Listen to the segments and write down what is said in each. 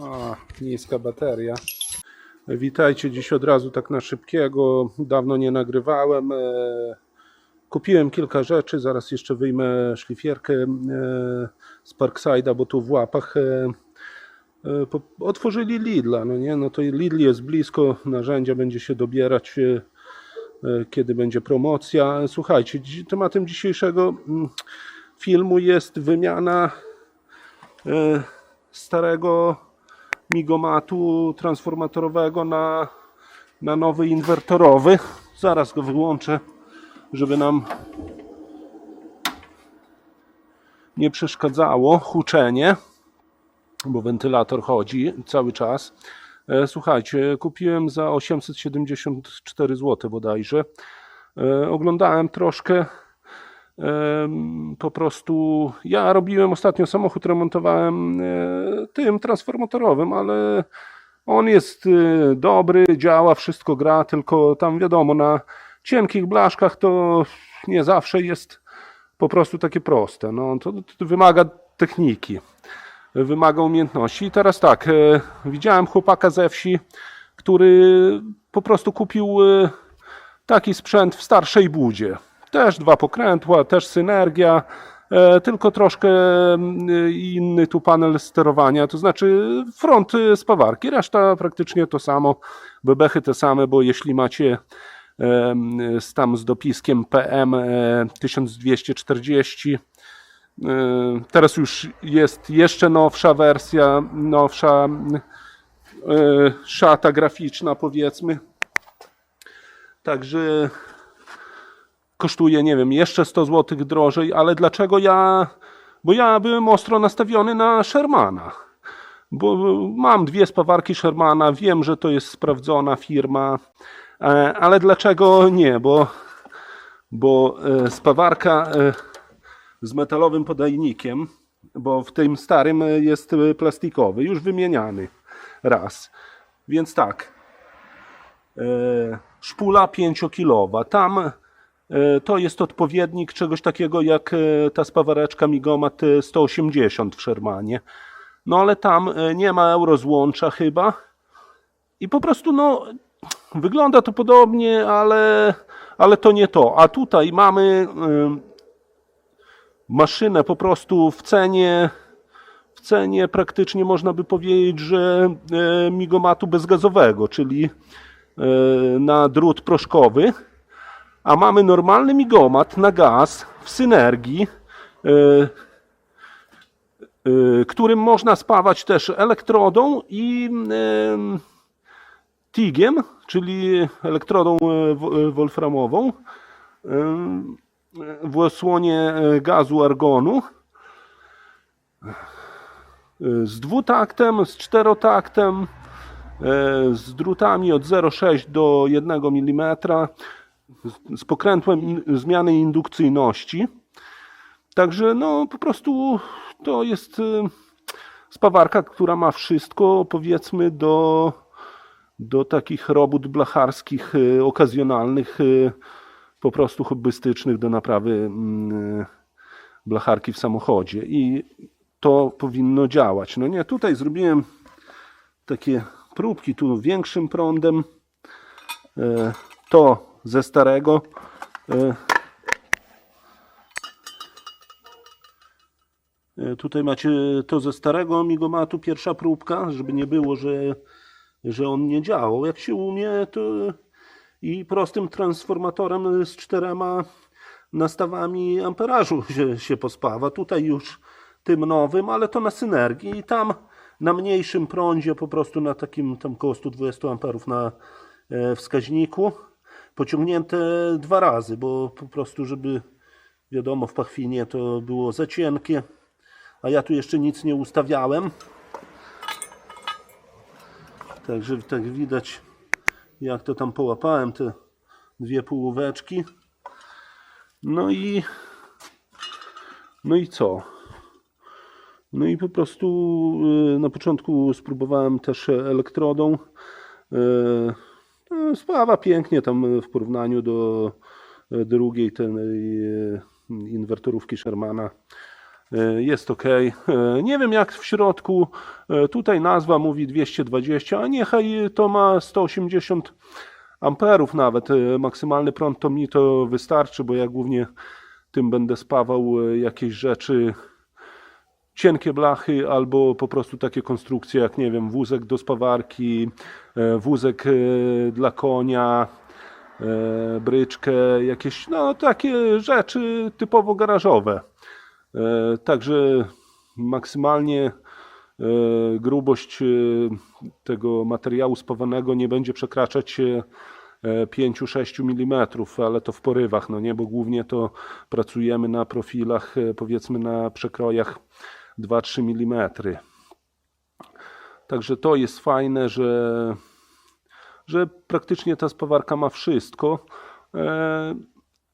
O, niska bateria. Witajcie dziś od razu tak na szybkiego. Dawno nie nagrywałem. E, Kupiłem kilka rzeczy. Zaraz jeszcze wyjmę szlifierkę e, z Parkside'a, bo tu w łapach e, otworzyli Lidla. No nie, no to Lidl jest blisko. Narzędzia będzie się dobierać. Kiedy będzie promocja. Słuchajcie, tematem dzisiejszego mm, filmu jest wymiana starego migomatu transformatorowego na, na nowy inwertorowy. Zaraz go wyłączę, żeby nam nie przeszkadzało huczenie, bo wentylator chodzi cały czas. E, Słuchajcie, kupiłem za 874 zł bodajże. E, Oglądałem troszkę. Po prostu ja robiłem ostatnio samochód, remontowałem e, tym transformatorowym, ale on jest e, dobry, działa, wszystko gra, tylko tam wiadomo, na cienkich blaszkach to nie zawsze jest po prostu takie proste. No, to, to wymaga techniki, wymaga umiejętności. I teraz tak, e, widziałem chłopaka ze wsi, który po prostu kupił taki sprzęt w starszej budzie. Też dwa pokrętła, też synergia, e, tylko troszkę mm, inny tu panel sterowania, to znaczy front e, spawarki, reszta praktycznie to samo, bebechy te same, bo jeśli macie em, z tam z dopiskiem PM e, 1240 e, Teraz już jest jeszcze nowsza wersja, nowsza mm, e, szata graficzna powiedzmy. Także kosztuje, nie wiem, jeszcze 100 zł drożej, ale dlaczego ja? Bo ja byłem ostro nastawiony na Shermana. Bo mam dwie spawarki Shermana, wiem, że to jest sprawdzona firma, e, ale dlaczego nie? Bo, bo e, spawarka e, z metalowym podajnikiem, bo w tym starym jest plastikowy, już wymieniany raz. Więc tak, szpula 5-kilowa. Tam e, to jest odpowiednik czegoś takiego jak e, ta spawareczka Migomat e, 180 w Shermanie. No ale tam e, nie ma eurozłącza chyba. I po prostu no wygląda to podobnie, ale, ale to nie to. A tutaj mamy e, maszynę po prostu w cenie w cenie praktycznie można by powiedzieć, że e, migomatu bezgazowego, czyli e, na drut proszkowy, a mamy normalny migomat na gaz w synergii, e, e, którym można spawać też elektrodą i em, tigiem, czyli elektrodą e, wo- e, wolframową w osłonie e, gazu argonu. Z dwutaktem, z czterotaktem, e, z drutami od 0,6 do 1 mm, z- pokrętłem zmiany indukcyjności. Także no po prostu to jest e, spawarka, która ma wszystko powiedzmy do, do takich robót blacharskich, e, okazjonalnych, e, po prostu hobbystycznych do naprawy mm, blacharki w samochodzie. I to powinno działać. No nie, tutaj zrobiłem takie próbki tu większym prądem. E, To ze starego. E, e, Tutaj macie to ze starego migomatu, pierwsza próbka, żeby nie było, że, że on nie działał. Jak się umie, to i prostym transformatorem z czterema nastawami amperażu się, się pospawa. Tutaj już tym nowym, ale to na synergii i tam na mniejszym prądzie, po prostu na takim tam koło 120 amperów na e, wskaźniku, pociągnięte dwa razy, bo po prostu, żeby wiadomo, w pachwinie to było za cienkie, a ja tu jeszcze nic nie ustawiałem. Także tak widać, jak to tam połapałem, te dwie półóweczki. No i no i co? No i po prostu y, na początku spróbowałem też elektrodą. No, Sprawa pięknie tam w porównaniu do y, drugiej tej y, inwertorówki Shermana E, Jest ok. Nie wiem jak w środku. E, Tutaj nazwa mówi 220, a niechaj to ma 180 amperów nawet. E, Maksymalny prąd to mi to wystarczy, bo ja głównie tym będę spawał e, jakieś rzeczy cienkie blachy albo po prostu takie konstrukcje jak nie wiem wózek do spawarki, e, wózek e, dla konia, e, bryczkę, jakieś no takie rzeczy typowo garażowe. Także maksymalnie grubość tego materiału spawanego nie będzie przekraczać e, 5-6 mm, ale to w porywach, no nie, bo głównie to pracujemy na profilach, powiedzmy na przekrojach 2-3 mm. Także to jest fajne, że, że praktycznie ta spawarka ma wszystko. E,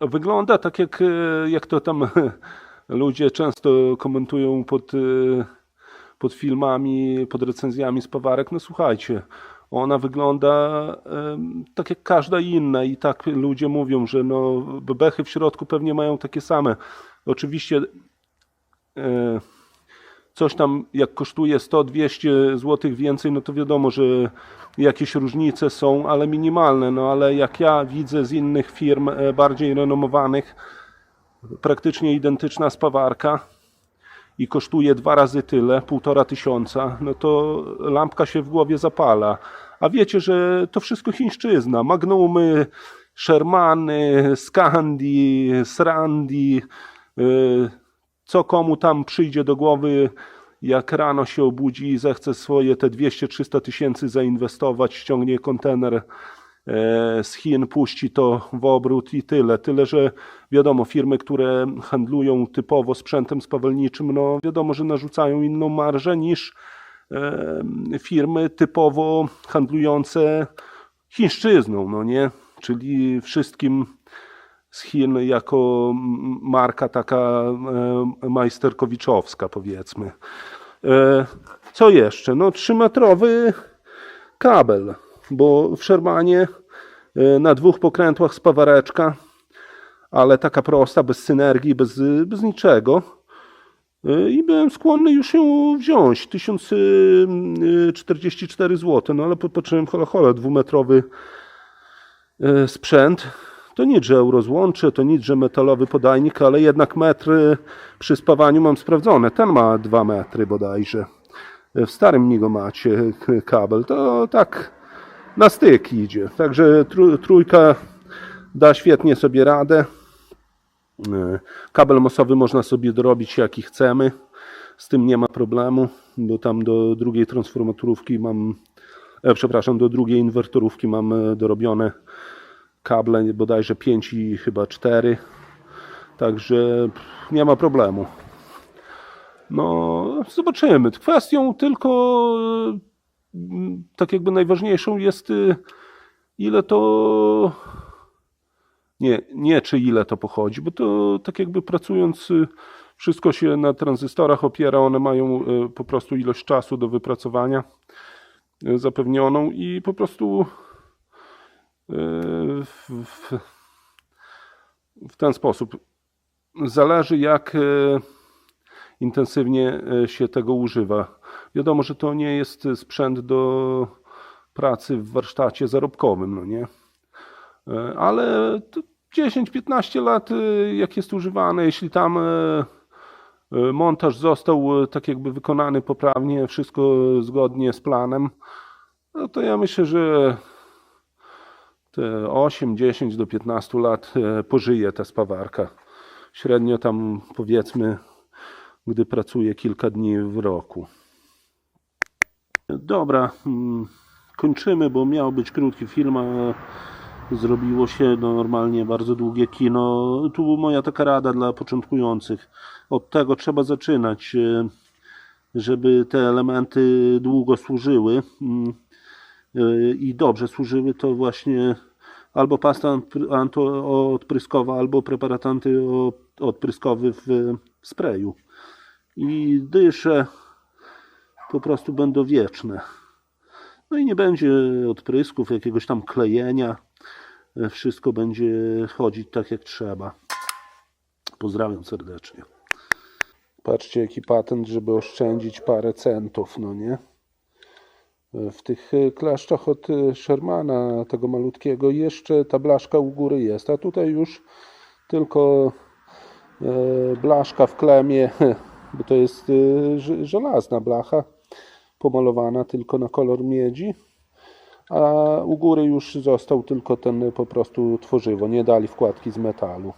Wygląda tak jak, jak to tam ludzie często komentują pod, e, pod filmami, pod recenzjami spawarek. No słuchajcie, ona wygląda tak jak każda inna i tak ludzie mówią, że no bebechy w środku pewnie mają takie same. Oczywiście e, coś tam jak kosztuje 100-200 zł więcej, no to wiadomo, że jakieś różnice są, ale minimalne. No ale jak ja widzę z innych firm e, bardziej renomowanych, praktycznie identyczna spawarka i kosztuje dwa razy tyle, półtora tysiąca, no to lampka się w głowie zapala. A wiecie, że to wszystko chińszczyzna. Magnumy, Shermany, Scandi, Srandi, y, co komu tam przyjdzie do głowy, jak rano się obudzi i zechce swoje te 200-300 tysięcy zainwestować, ściągnie kontener e, z Chin, puści to w obrót i tyle. Tyle, że wiadomo, firmy, które handlują typowo sprzętem spawalniczym, no wiadomo, że narzucają inną marżę niż e, firmy typowo handlujące chińszczyzną, no nie? Czyli wszystkim z Chin jako marka taka e, majsterkowiczowska powiedzmy. E, Co jeszcze? No 3-metrowy kabel, bo w Shermanie e, na dwóch pokrętłach spawareczka, ale taka prosta, bez synergii, bez, bez niczego. I byłem skłonny już ją wziąć. 1044 zł, no ale popatrzyłem, hola hola, dwumetrowy sprzęt. To nic, że eurozłącze, to nic, że metalowy podajnik, ale jednak metry przy spawaniu mam sprawdzone. Ten ma 2 metry bodajże. W starym Migo macie kabel. To tak na styk idzie. Także trój- trójka da świetnie sobie radę. Kabel mosowy można sobie dorobić jaki chcemy. Z tym nie ma problemu, bo tam do drugiej transformatorówki mam, e, przepraszam, do drugiej inwertorówki mam e, dorobione kable bodajże 5 i chyba 4. Także nie ma problemu. No, zobaczymy. Kwestią tylko mm, tak jakby najważniejszą jest y, ile to nie, nie czy ile to pochodzi, bo to tak jakby pracując y, wszystko się na tranzystorach opiera, one mają po prostu ilość czasu do wypracowania zapewnioną i po prostu w, ten sposób zależy jak y, intensywnie y, się tego używa. Wiadomo, że to nie jest sprzęt do pracy w warsztacie zarobkowym, no nie? E, ale to 10-15 lat, e, jak jest używane, jeśli tam e, e, montaż został e, tak jakby wykonany poprawnie, wszystko zgodnie z planem, no to ja myślę, że 8, 10 do 15 lat e, pożyje ta spawarka. Średnio tam powiedzmy, gdy pracuje kilka dni w roku. Dobra, mm, kończymy, bo miał być krótki film, a zrobiło się normalnie bardzo długie kino. Tu moja taka rada dla początkujących. Od tego trzeba zaczynać, e, żeby te elementy długo służyły mm, i dobrze służyły, to właśnie albo pasta antyodpryskowa, albo preparat antyodpryskowy w sprayu. I dysze po prostu będą wieczne. No i nie będzie odprysków, jakiegoś tam klejenia. E, Wszystko będzie chodzić tak jak trzeba. Pozdrawiam serdecznie. Patrzcie, jaki patent, żeby oszczędzić parę centów, no nie? W tych y, klaszczach od y, Shermana, tego malutkiego, jeszcze ta blaszka u góry jest, a tutaj już tylko e, blaszka w klemie, bo to jest żelazna blacha, pomalowana tylko na kolor miedzi, a u góry już został tylko ten po prostu tworzywo, nie dali wkładki z metalu.